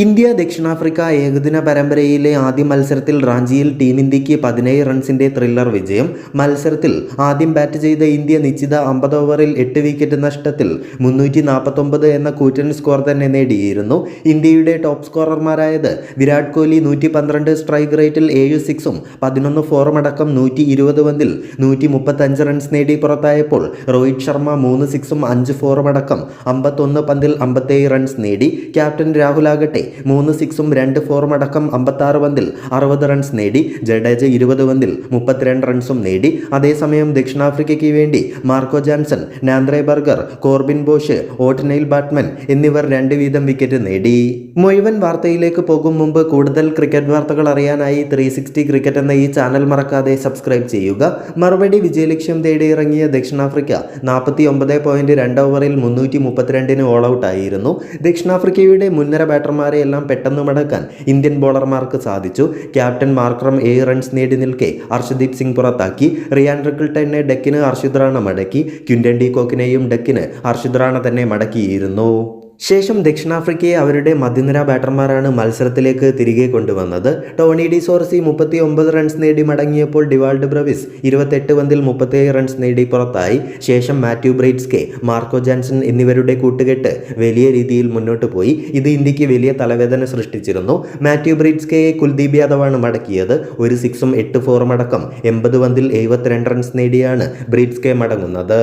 India ദക്ഷിണാഫ്രിക്ക ഏകദിന പരമ്പരയിലെ ആദ്യ മത്സരത്തിൽ റാഞ്ചിയിൽ ടീം ഇന്ത്യയ്ക്ക് പതിനേഴ് റൺസിന്റെ ത്രില്ലർ വിജയം. മത്സരത്തിൽ ആദ്യം ബാറ്റ് ചെയ്ത ഇന്ത്യ നിശ്ചിത അമ്പത് ഓവറിൽ എട്ട് വിക്കറ്റ് നഷ്ടത്തിൽ മുന്നൂറ്റി നാൽപ്പത്തൊമ്പത് എന്ന കൂറ്റൻ സ്കോർ തന്നെ നേടിയിരുന്നു. ഇന്ത്യയുടെ ടോപ്പ് സ്കോറർമാരായത് വിരാട് കോഹ്ലി നൂറ്റി പന്ത്രണ്ട് സ്ട്രൈക്ക് റേറ്റിൽ ഏഴ് സിക്സും പതിനൊന്ന് ഫോറും അടക്കം നൂറ്റി ഇരുപത് പന്തിൽ നൂറ്റി മുപ്പത്തഞ്ച് റൺസ് നേടി പുറത്തായപ്പോൾ രോഹിത് ശർമ്മ മൂന്ന് സിക്സും അഞ്ച് ഫോറും അടക്കം അമ്പത്തൊന്ന് പന്തിൽ അമ്പത്തേഴ് റൺസ് നേടി. ക്യാപ്റ്റൻ രാഹുൽ ആകട്ടെ മൂന്ന് സിക്സും രണ്ട് ഫോറും അടക്കം അമ്പത്താറ് പന്തിൽ അറുപത് റൺസ് നേടി ജഡേജ ഇരുപത് പന്തിൽ മുപ്പത്തിരണ്ട് റൺസും നേടി. അതേസമയം ദക്ഷിണാഫ്രിക്കയ്ക്ക് വേണ്ടി Marco Jansen Nandre Burger Corbin Bosch Ottneil Baartman എന്നിവർ രണ്ട് വീതം വിക്കറ്റ് നേടി. മുഴുവൻ വാർത്തയിലേക്ക് പോകും മുമ്പ് കൂടുതൽ ക്രിക്കറ്റ് വാർത്തകൾ അറിയാനായി ത്രീ സിക്സ്റ്റി ക്രിക്കറ്റ് എന്ന ഈ ചാനൽ മറക്കാതെ സബ്സ്ക്രൈബ് ചെയ്യുക. മറുപടി വിജയലക്ഷ്യം തേടി ഇറങ്ങിയ ദക്ഷിണാഫ്രിക്ക നാൽപ്പത്തി ഒമ്പത് പോയിന്റ് രണ്ട് ഓവറിൽ മുന്നൂറ്റി മുപ്പത്തിരണ്ടിന് ഓൾ ഔട്ട് ആയിരുന്നു. ദക്ഷിണാഫ്രിക്കയുടെ മുൻനിര ബാറ്റർമാരെ എല്ലാം പെട്ടെന്ന് മടക്കാൻ ഇന്ത്യൻ ബോളർമാർക്ക് സാധിച്ചു. ക്യാപ്റ്റൻ മാർക്രം ഏഴ് റൺസ് നേടി നിൽക്കെ ഹർഷദീപ് സിംഗ് പുറത്താക്കി. റിയാൻ റിക്കിൾട്ടനെ ഡെക്കിന് ഹർഷിദ് റാണ മടക്കി. ക്യുൻഡൻ ഡി കോക്കിനെയും ഡെക്കിന് ഹർഷിദ് റാണ തന്നെ മടക്കിയിരുന്നു. ശേഷം ദക്ഷിണാഫ്രിക്കയെ അവരുടെ മധ്യനിര ബാറ്റർമാരാണ് മത്സരത്തിലേക്ക് തിരികെ കൊണ്ടുവന്നത്. ടോണി ഡി സോർസി മുപ്പത്തി ഒമ്പത് റൺസ് നേടി മടങ്ങിയപ്പോൾ ഡിവാൾഡ് ബ്രവിസ് ഇരുപത്തെട്ട് പന്തിൽ മുപ്പത്തേഴ് റൺസ് നേടി പുറത്തായി. ശേഷം മാത്യു ബ്രൈറ്റ്സ്കെ മാർക്കോ ജാൻസൺ എന്നിവരുടെ കൂട്ടുകെട്ട് വലിയ രീതിയിൽ മുന്നോട്ട് പോയി. ഇത് ഇന്ത്യയ്ക്ക് വലിയ തലവേദന സൃഷ്ടിച്ചിരുന്നു. മാത്യു ബ്രൈറ്റ്സ്കെയെ കുൽദീപ് യാദവാണ് മടക്കിയത്. ഒരു സിക്സും എട്ട് ഫോറും അടക്കം എൺപത് പന്തിൽ എഴുപത്തിരണ്ട് റൺസ് നേടിയാണ് ബ്രൈറ്റ്സ്കെ മടങ്ങുന്നത്.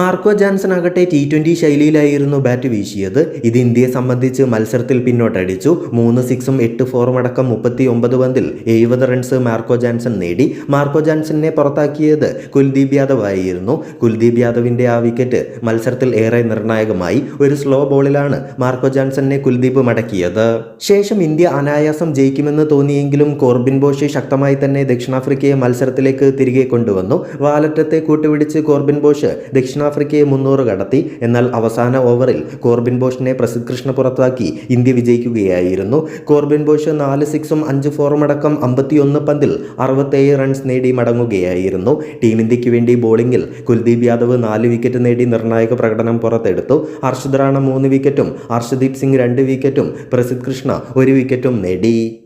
മാർക്കോ ജാൻസൺ ആകട്ടെ ടി ട്വന്റി ശൈലിയിലായിരുന്നു ബാറ്റ് വീശിയത്. ഇത് ഇന്ത്യയെ സംബന്ധിച്ച് മത്സരത്തിൽ പിന്നോട്ടടിച്ചു. മൂന്ന് സിക്സും എട്ട് ഫോറും അടക്കം മുപ്പത്തി ഒമ്പത് പന്തിൽ എഴുപത് റൺസ് മാർക്കോ ജാൻസൺ നേടി. മാർക്കോ ജാൻസണിനെ പുറത്താക്കിയത് കുൽദീപ് യാദവ് ആയിരുന്നു. കുൽദീപ് യാദവിന്റെ ആ വിക്കറ്റ് മത്സരത്തിൽ ഏറെ നിർണായകമായി. ഒരു സ്ലോ ബോളിലാണ് മാർക്കോ ജാൻസണിനെ കുൽദീപ് മടക്കിയത്. ശേഷം ഇന്ത്യ അനായാസം ജയിക്കുമെന്ന് തോന്നിയെങ്കിലും കോർബിൻ ബോഷ് ശക്തമായി തന്നെ ദക്ഷിണാഫ്രിക്കയെ മത്സരത്തിലേക്ക് തിരികെ കൊണ്ടുവന്നു. വാലറ്റത്തെ കൂട്ടുപിടിച്ച് കോർബിൻ ബോഷ് ദക്ഷിണാഫ്രിക്കയെ മുന്നൂറ് കടത്തി. എന്നാൽ അവസാന ഓവറിൽ കോർബിൻ ബോഷിനെ പ്രസിദ്ധ് കൃഷ്ണ പുറത്താക്കി. ഇന്ത്യ വിജയിക്കുകയായിരുന്നു. കോർബിൻ ബോഷ് നാല് സിക്സും അഞ്ച് ഫോറും അടക്കം അമ്പത്തിയൊന്ന് പന്തിൽ അറുപത്തേഴ് റൺസ് നേടി മടങ്ങുകയായിരുന്നു. ടീം ഇന്ത്യയ്ക്ക് വേണ്ടി ബോളിംഗിൽ കുൽദീപ് യാദവ് നാല് വിക്കറ്റ് നേടി നിർണായക പ്രകടനം പുറത്തെടുത്തു. ഹർഷദ് റാണ മൂന്ന് വിക്കറ്റും ഹർഷദീപ് സിംഗ് രണ്ട് വിക്കറ്റും പ്രസിദ്ധ് കൃഷ്ണ ഒരു വിക്കറ്റും നേടി.